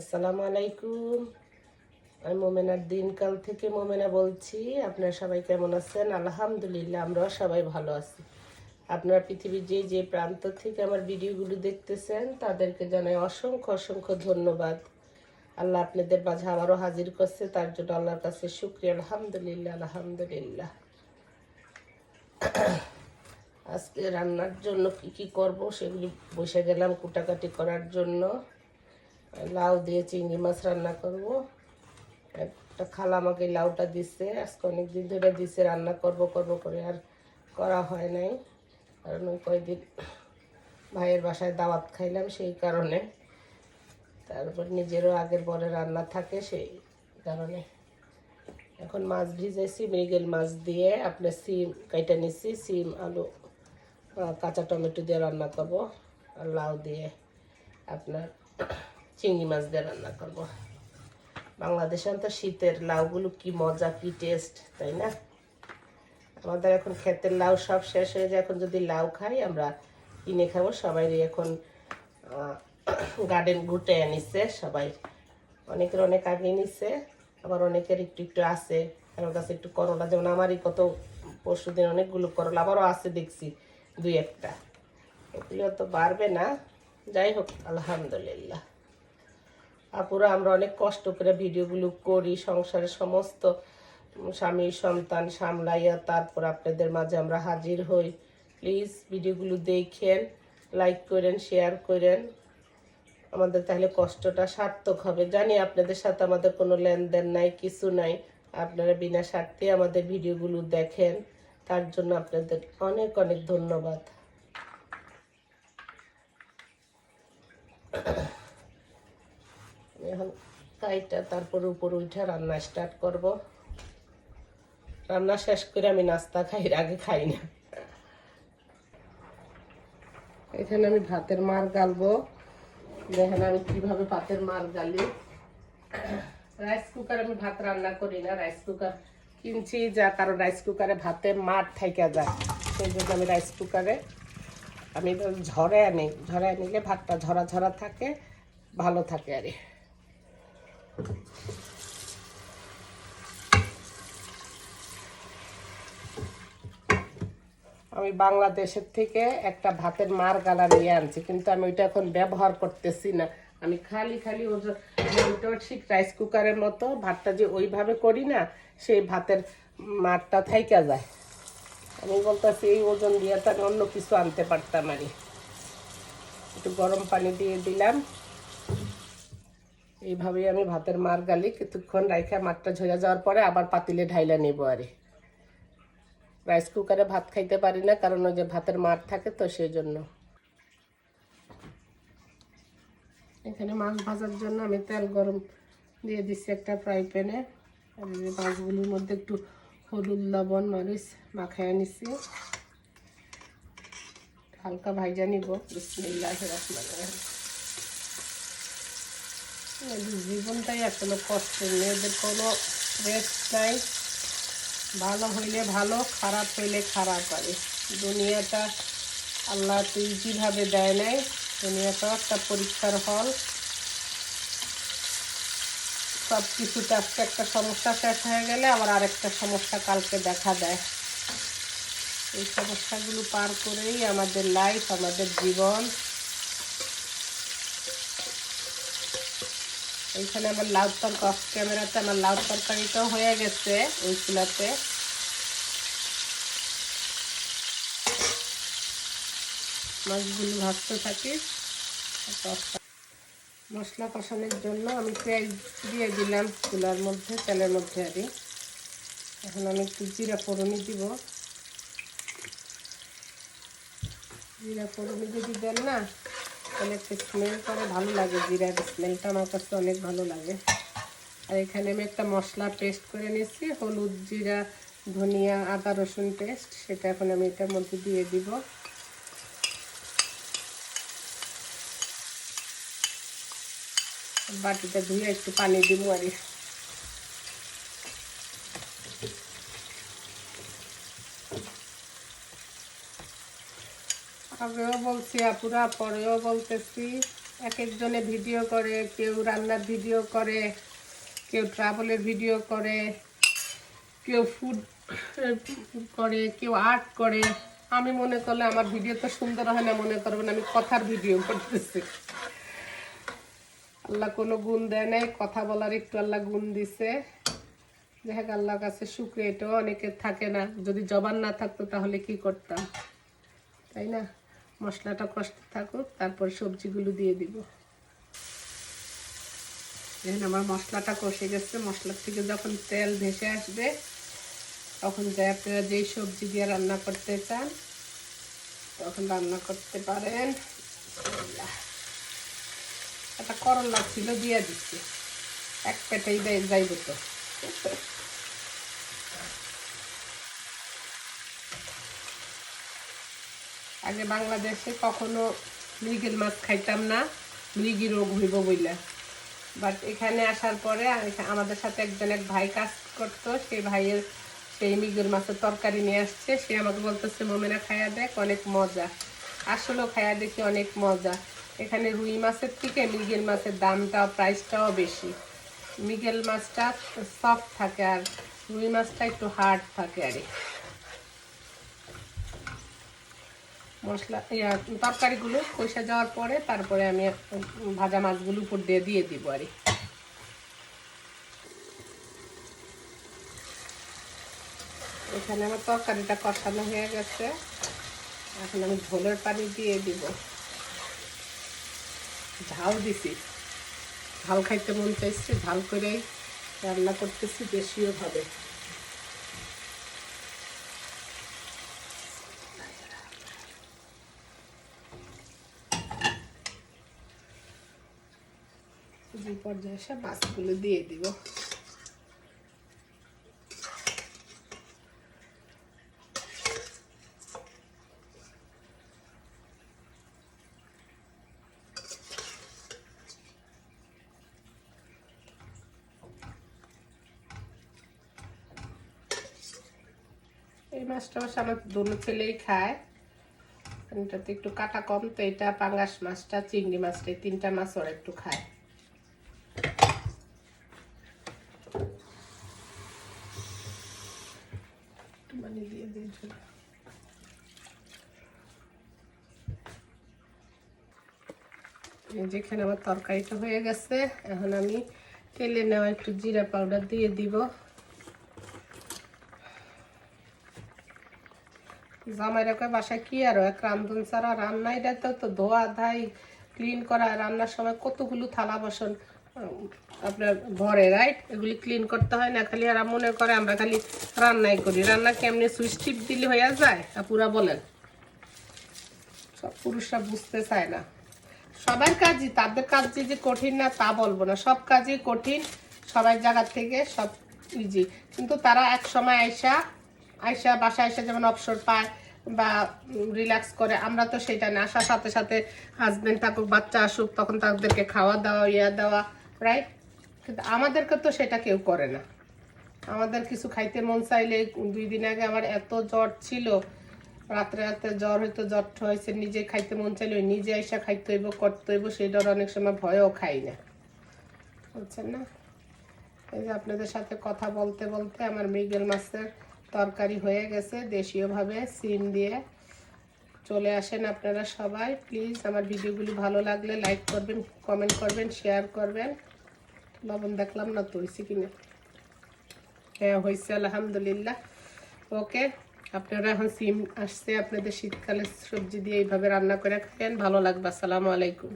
আসসালামু আলাইকুম। আমি মোমেনার দিনকাল থেকে মোমেনা বলছি। আপনারা সবাই কেমন আছেন? আলহামদুলিল্লাহ, আমরাও সবাই ভালো আছি। আপনারা পৃথিবীর যে যে প্রান্ত থেকে আমার ভিডিওগুলো দেখতেছেন, তাদেরকে জানাই অসংখ্য অসংখ্য ধন্যবাদ। আল্লাহ আপনাদের মাঝে আবারও হাজির করছে, তার জন্য আল্লাহর কাছে শুক্রিয়া। আলহামদুলিল্লাহ আলহামদুলিল্লাহ। আজকে রান্নার জন্য কি কি করব, সেগুলি বসে গেলাম কুটাকাটি করার জন্য। লাউ দিয়ে চিংড়ি মাছ রান্না করব। একটা খালা আমাকে লাউটা দিচ্ছে, আজকে অনেক দিন ধরে দিচ্ছে, রান্না করব করব করে আর করা হয় নাই। কারণ ওই কয়েকদিন ভাইয়ের বাসায় দাওয়াত খাইলাম সেই কারণে। তারপর নিজেরও আগের পরে রান্না থাকে সেই কারণে। এখন মাছ ভিজাইছি, মৃগেল মাছ দিয়ে আপনার সিম কাইটা নিচ্ছি, সিম, আলু কাঁচা টমেটো দিয়ে রান্না করব আর লাউ দিয়ে আপনার চিংড়ি মাছ দিয়ে রান্না করব। বাংলাদেশে তো শীতের লাউগুলো কি মজা, কি টেস্ট তাই না? আমাদের এখন ক্ষেতের লাউ সব শেষ হয়ে যায়। এখন যদি লাউ খাই, আমরা কিনে খাব। সবাই এখন গার্ডেন ঘুটে নিচ্ছে সবাই অনেকের অনেক আগে নিচ্ছে আবার অনেকের একটু একটু আছে। আমার কাছে একটু করলা যেমন আমারই কত পরশু দিন অনেকগুলো করলা আবারও আছে দেখছি দুই একটা। এগুলো তো বাড়বে না। যাই হোক, আলহামদুলিল্লাহ। আপুরা, আমরা অনেক কষ্ট করে ভিডিওগুলো করি, সংসারের সমস্ত স্বামী, সন্তান সামলাইয়া তারপর আপনাদের মাঝে আমরা হাজির হই। প্লিজ ভিডিওগুলো দেখেন লাইক করেন শেয়ার করেন। আমাদের তাহলে কষ্টটা সার্থক হবে। জানি আপনাদের সাথে আমাদের কোনো লেনদেন নাই, কিছু নাই। আপনারা বিনা স্বার্থে আমাদের ভিডিওগুলো দেখেন। তার জন্য আপনাদের অনেক অনেক ধন্যবাদ। এখন কাইটা তারপর উপর উঠে রান্না স্টার্ট করব। রান্না শেষ করে আমি নাস্তা খাই আগে খাই না। এখানে আমি ভাতের মার গালবো। দেখেন আমি কীভাবে ভাতের মার গালি। রাইস কুকার আমি ভাত রান্না করি না রাইস কুকার কিনছি যা কারণ রাইস কুকারে ভাতে মার থাইকা যায়। সেই জন্য আমি রাইস কুকারে আমি ঝরে আনি ঝরে আনিলে ভাতটা ঝরা ঝরা থাকে, ভালো থাকে আর। আমি বাংলাদেশের থেকে একটা ভাতের মার গালা নিয়ে আনছি, কিন্তু আমি ওইটা এখন ব্যবহার করতেছি না। আমি খালি খালি ওর ঠিক রাইস কুকারের মতো ভাতটা যে ওইভাবে করি না, সেই ভাতের মারটা থাইকা যায়। আমি বলতেছি, এই ওজন দিয়ে তো আমি অন্য কিছু আনতে পারতাম আর। একটু গরম পানি দিয়ে দিলাম। এইভাবেই আমি ভাতের মার গালি কিছুক্ষণ রাইখা মারটা ঝরে যাওয়ার পরে আবার পাতিলে ঢাইলা নেব আর। রাইস কুকারে ভাত খাইতে পারি না, কারণ ওই যে ভাতের মার থাকে তো সেই জন্য এখানে মাছ ভাজার জন্য আমি তেল গরম দিয়ে দিচ্ছি একটা ফ্রাই প্যানে। আর মাছগুলোর মধ্যে একটু হলুদ, লবণ, মরিচ মাখায় নিচ্ছি হালকা ভাইজা নিব। বিসমিল্লাহ রহমান জীবনটাই আসলে কষ্টের। মেয়েদের কোনো রেস্ট নাই। ভালো হইলে ভালো, খারাপ হইলে খারাপ আর দুনিয়াটা আল্লাহ তুই যেভাবে দেয় নাই, দুনিয়াটাও একটা পরীক্ষার হল। সব কিছুতে আজকে একটা সমস্যা শেষ হয়ে গেলে আবার আরেকটা সমস্যা কালকে দেখা দেয়। এই সমস্যাগুলো পার করেই আমাদের লাইফ আমাদের জীবন এইখানে আমার লাউ তরকা ক্যামেরাতে আমার লাউ তরকারিটাও হয়ে গেছে ওই চুলাতে। মাছগুলো ভাজতে থাকি। মশলা কষানোর জন্য আমি পেঁয়াজ দিয়ে দিলাম চুলার মধ্যে, তেলের মধ্যে আর। এখন আমি একটু জিরা ফোড়নি দিব। জিরা ফোড়নি যদি দেন না একটা স্মেল করে ভালো লাগে জিরার স্মেলটা আমার কাছে অনেক ভালো লাগে। আর এখানে আমি একটা মশলা পেস্ট করে নিয়েছি, হলুদ, জিরা, ধনিয়া, আদা, রসুন পেস্ট সেটা এখন আমি এটার মধ্যে দিয়ে দিব। বাটিটা ধুয়ে একটু পানি দিব আর আগেও বলছি, আপুরা, পরেও বলতেছি। এক একজনে ভিডিও করে, কেউ রান্নার ভিডিও করে, কেউ ট্রাভেলের ভিডিও করে, কেউ ফুড করে, কেউ আর্ট করে। আমি মনে করলে আমার ভিডিও তো সুন্দর হয় না, মনে করবেন আমি কথার ভিডিও করতেছি। আল্লাহ কোনো গুণ দেয় নাই, কথা বলার একটু আল্লাহ গুণ দিছে। হোক, আল্লাহর কাছে শুক্রিয়া, এটাও অনেকের থাকে না। যদি জবান না থাকতো তাহলে কি করতাম? তাই না? মশলাটা কষ্ট থাকুক, তারপর সবজিগুলো দিয়ে দিব। দেখেন আমার মশলাটা কষে গেছে। মশলার থেকে যখন তেল ভেসে আসবে, তখন যে আপনারা যেই সবজি দিয়ে রান্না করতে চান, তখন রান্না করতে পারেন। একটা করলা ছিল, দিয়ে দিচ্ছি। এক পেটেই যাইব তো। আগে বাংলাদেশে কখনো মৃগের মাছ খাইতাম না মৃগী রোগ হইব বইলা। বাট এখানে আসার পরে আমাদের সাথে একজন এক ভাই কাজ করতো, সেই ভাইয়ের সেই মৃগের মাছের তরকারি নিয়ে আসছে। সে আমাকে বলতেছে, মোমেনা, খায়া দেখ, অনেক মজা। আসলেও খায়া দেখি অনেক মজা। এখানে রুই মাছের থেকে মৃগের মাছের দামটাও প্রাইসটাও বেশি। মৃগেল মাছটা সফট থাকে আর রুই মাছটা একটু হার্ড থাকে আর কি। মশলা তরকারিগুলো কষে যাওয়ার পরে তারপরে আমি ভাজা মাছগুলো উপর দিয়ে দিয়ে দিব আর এখানে আমার তরকারিটা কষানো হয়ে গেছে। এখন আমি ঝোলের পানি দিয়ে দিব। ঝাল দিছি। ঝাল খাইতে মন চাইছে, ঝাল করেই রান্না করতেছি দেশীয় ভাবে। যে পর্যায়ে এসে মাছগুলো দিয়ে দিব। এই মাছটা অবশ্য আমার দুনো ছেলেই খায়। এটাতে একটু কাটা কম, তো এটা পাঙ্গাস মাছটা, চিংড়ি মাছটা, এই তিনটা মাছ ওরা একটু খায়। পানি দিয়ে দিই ঝোলে। যেখানে আমার তরকারিটা হয়ে গেছে, এখন আমি তেলে নেওয়া একটু জিরা পাউডার দিয়ে দিব। জামাইরা কয়, বাসায় কি আর এক রান্ধন ছাড়া রান্নাইটা তো ধোয়া, ধাই ক্লিন করা, রান্নার সময় কতগুলো থালা বাসন? আপনার ঘরে রাইট এগুলি ক্লিন করতে হয় না, খালি আর মনে করে আমরা খালি রান্নাই করি। রান্না কেমনি সুইচ টিপ দিলে হয়ে যায়? আপুরা বলেন। সব পুরুষরা বুঝতে চায় না। সবার কাজই, তাদের কাজ যে কঠিন না তা বলব না। সব কাজই কঠিন, সবাই জায়গার থেকে সব ইজি কিন্তু তারা এক সময় আইসা আইসা বাসা আইসা যেমন অবসর পায় বা রিল্যাক্স করে, আমরা তো সেটা না। আসার সাথে সাথে হাজব্যান্ড থাকুক, বাচ্চা আসুক, তখন তাদেরকে খাওয়া দাওয়া, ইয়া দেওয়া রাইট কিন্তু আমাদেরকে তো সেটা কেউ করে না। আমাদের কিছু খাইতে মন চাইলে দুই দিন আগে আমার এত জ্বর ছিল, রাত্রে রাত্রে জ্বর হইতো, জ্বর হয়েছে নিজে খাইতে মন চাইলে নিজে আইসা খাইতে হইব, করতে হইব সেইটার অনেক সময় ভয়ও খাই না। বুঝছেন না? এই যে আপনাদের সাথে কথা বলতে বলতে আমার মৃগেল মাছের তরকারি হয়ে গেছে, দেশীয়ভাবে সিম দিয়ে। চলে আসেন আপনারা সবাই, প্লিজ আমার ভিডিওগুলি ভালো লাগলে লাইক করবেন, কমেন্ট করবেন, শেয়ার করবেন। লবণ দেখলাম না তো হয়েছে কিনা? হ্যাঁ হয়েছে আলহামদুলিল্লাহ। ওকে, আপনারা এখন সিম আসছে, আপনাদের শীতকালে সবজি দিয়ে এইভাবে রান্না করে খাবেন। ভালো লাগবে, আসসালামু আলাইকুম।